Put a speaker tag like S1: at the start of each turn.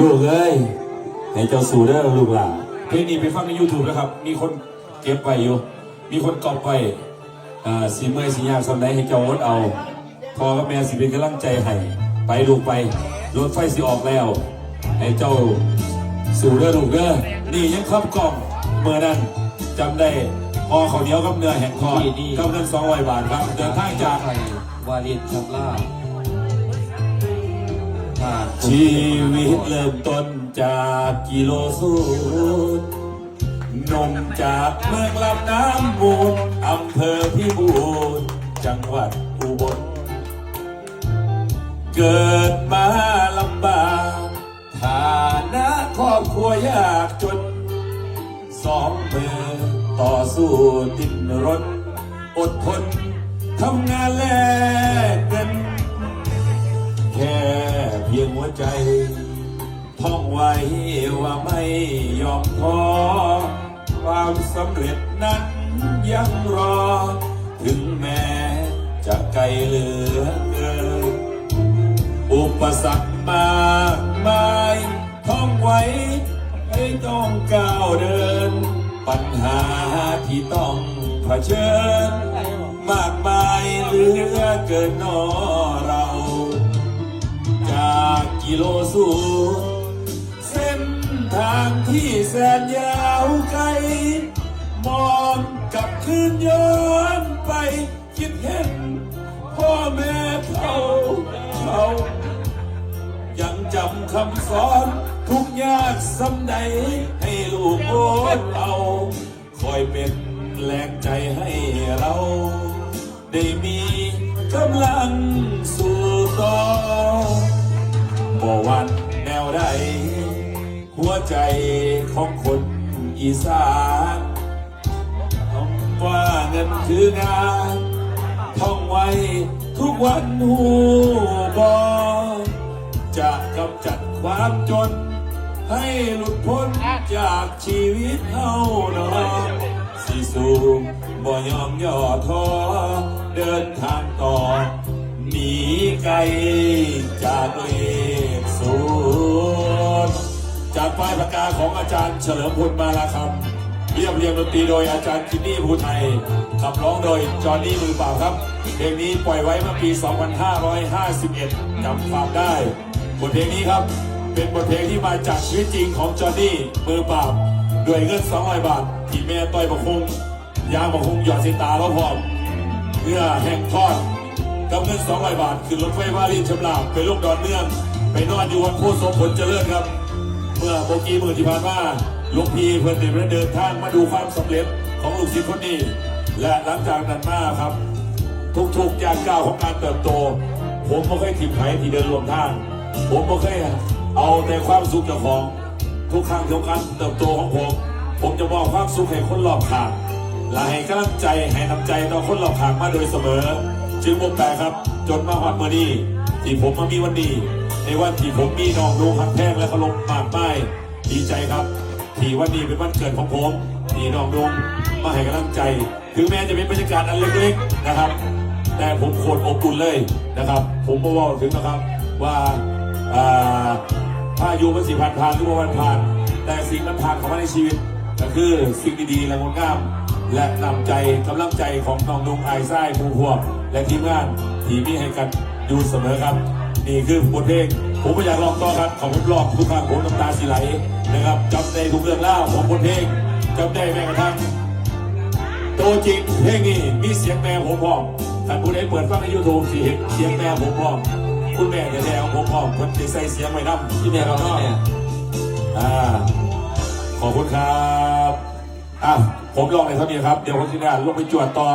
S1: ลูกเอ้ยให้เจ้าสู่เด้อลูกหล่ะเพลงนี้ไปฟังใน YouTube นะครับ มีคนเก็บไว้อยู่ มีคนกอบไว้อ่าสีเมื่อยสียากสำไหนให้เจ้าอดเอา พอกับแม่สิเป็นกำลังใจให้ไปลูกไปรถไฟสิออกแล้ว ให้เจ้าสู่เด้อลูกเด้อนี่ยังครอบกล่องเมื่อนั้นจำได้พอเขาวเหนียวกับเนื้อแห่งทอด
S2: ดีดี
S1: กับเงินสองร้อยบาทครับ เดินทางจาก
S2: ไทยวาลินชับล่าผ่าน
S1: ชีวิตเริ่มต้นจากกิโลสูตรนมจากเมืองลำน้ำมูลอำเภอพิบูรณ์จังหวัดอุบล เกิดมาลำบากฐานะครอบครัวยากจน สองมือต่อสู้ดิ้นรน อดทนทำงานแลกเงิน พียงหัวใจท่องไว้ว่าไม่ยอมท้อความสำเร็จนั้นยังรอ ถึงแม้จะไกลเหลือเกินอุปสรรคมากมายท่องไว้ให้ต้องก้าวเดิน ปัญหาที่ต้องเผชิญ มากมายเหลือเกินนอ กิโลสูตรเส้นทางที่แสนยาวไกล มองกลับคืนย้อนไปคิดเห็น พ่อแม่เขาเขายังจำคำสอนทุกยากสำใด ให้ลูกโอดเอาคอยเป็นแรงใจให้เรา ได้มีกำลังส บ่หวันแนวใดหัวใจของคนอีสานต้องว่าเงินคืองานท่องไว้ทุกวันหูบอจะกำจัดความจน ให้หลุดพ้นจากชีวิตเฮาเนาะสิสูงบ่ยอมย่อท้อเดินทางต่อหนีไกลจากเลขศูนย์จาก ป้ายประกาของอาจารย์เฉลิมพลมาลาคำเรียบเรียงดนตรีโดยอาจารย์คินนี่ภูไทยขับร้องโดยจอห์นนี่มือเปล่าครับเพลงนี้ปล่อยไว้เมื่อปี 2551จำความได้บทเพลงนี้ครับเป็นบทเพลงที่มาจากชีวิตจริงของจอห์นนี่มือเปราด้วยเงิน200บาทที่แม่ต้อยประคงยางประคงหยอดสิตาแล้วพร้อมเนื้อแห้งทอดกับเงิน200บาทคือรถไฟวารีชำลาบไปลูกดอนเนื่องไปนอนอยู่วันโพธิ์สมผลเจริญครับ เมื่อโบกี้มือที่ผ่านมาหลุงพีเพื่อนเดินเดินทางมาดูความสำเร็จของลูกศิษย์คนนี้ และหลังจากนั้นมาครับ ทุกๆอย่างก้าวของการเติบโต ผมไม่เคยถิ่มไผ่ที่เดินรวมทาง ผมไม่เคยเอาแต่ความสุขเจ้าของ ทุกครั้งที่การเติบโตของผม ผมจะมอบความสุขให้คนรอบข้างและให้กำลังใจให้น้ำใจต่อคนรอบข้างมาโดยเสมอ จึงบ่แปลครับ จนมาวันเมื่อนี้ที่ผมมามีวันนี้ ในวันที่ผมมีน้องดูหักแพงและเคารพมากมายดีใจครับที่วันนี้เป็นวันเกิดของผมที่น้องดงมาให้กำลังใจ ถึงแม้จะเป็นบรรยากาศอันเล็กๆนะครับ แต่ผมโคตรอบอุ่นเลยนะครับ ผมบอกว่าถึงนะครับว่าอ่าถ้าอยู่มันสิผ่านผ่านหรือว่ามันผ่าน แต่สิ่งมันผ่านเข้ามาในชีวิตก็คือสิ่งดีๆและงดงาม และนำใจกำลังใจของน้องนุ่งไอไส้ภูพวงและทีมงานที่มีให้กันอยู่เสมอครับ นี่คือบทเพลงผมไม่อยากลองต่อครับของผมลองทุกครั้งผมน้ำตาสิไหลนะครับจำได้ทุกเรื่องเล่าของบทเพลงจำได้แม้กระทั่งตัวจริงเพลงนี้มีเสียงแม่ผมพร้อมท่านผู้ใดเปิดฟังในยูทูบสิเสียงแม่ผมพร้อมคุณแม่แท้ๆของผมพร้อมคนที่ใส่เสียงไว้น้ำ
S2: ที่แม่เราที่แม่
S1: อ่าขอบคุณครับอะผมลองในเท่านี้ครับ เดี๋ยวผมทีมงาลงไปจวดต่อ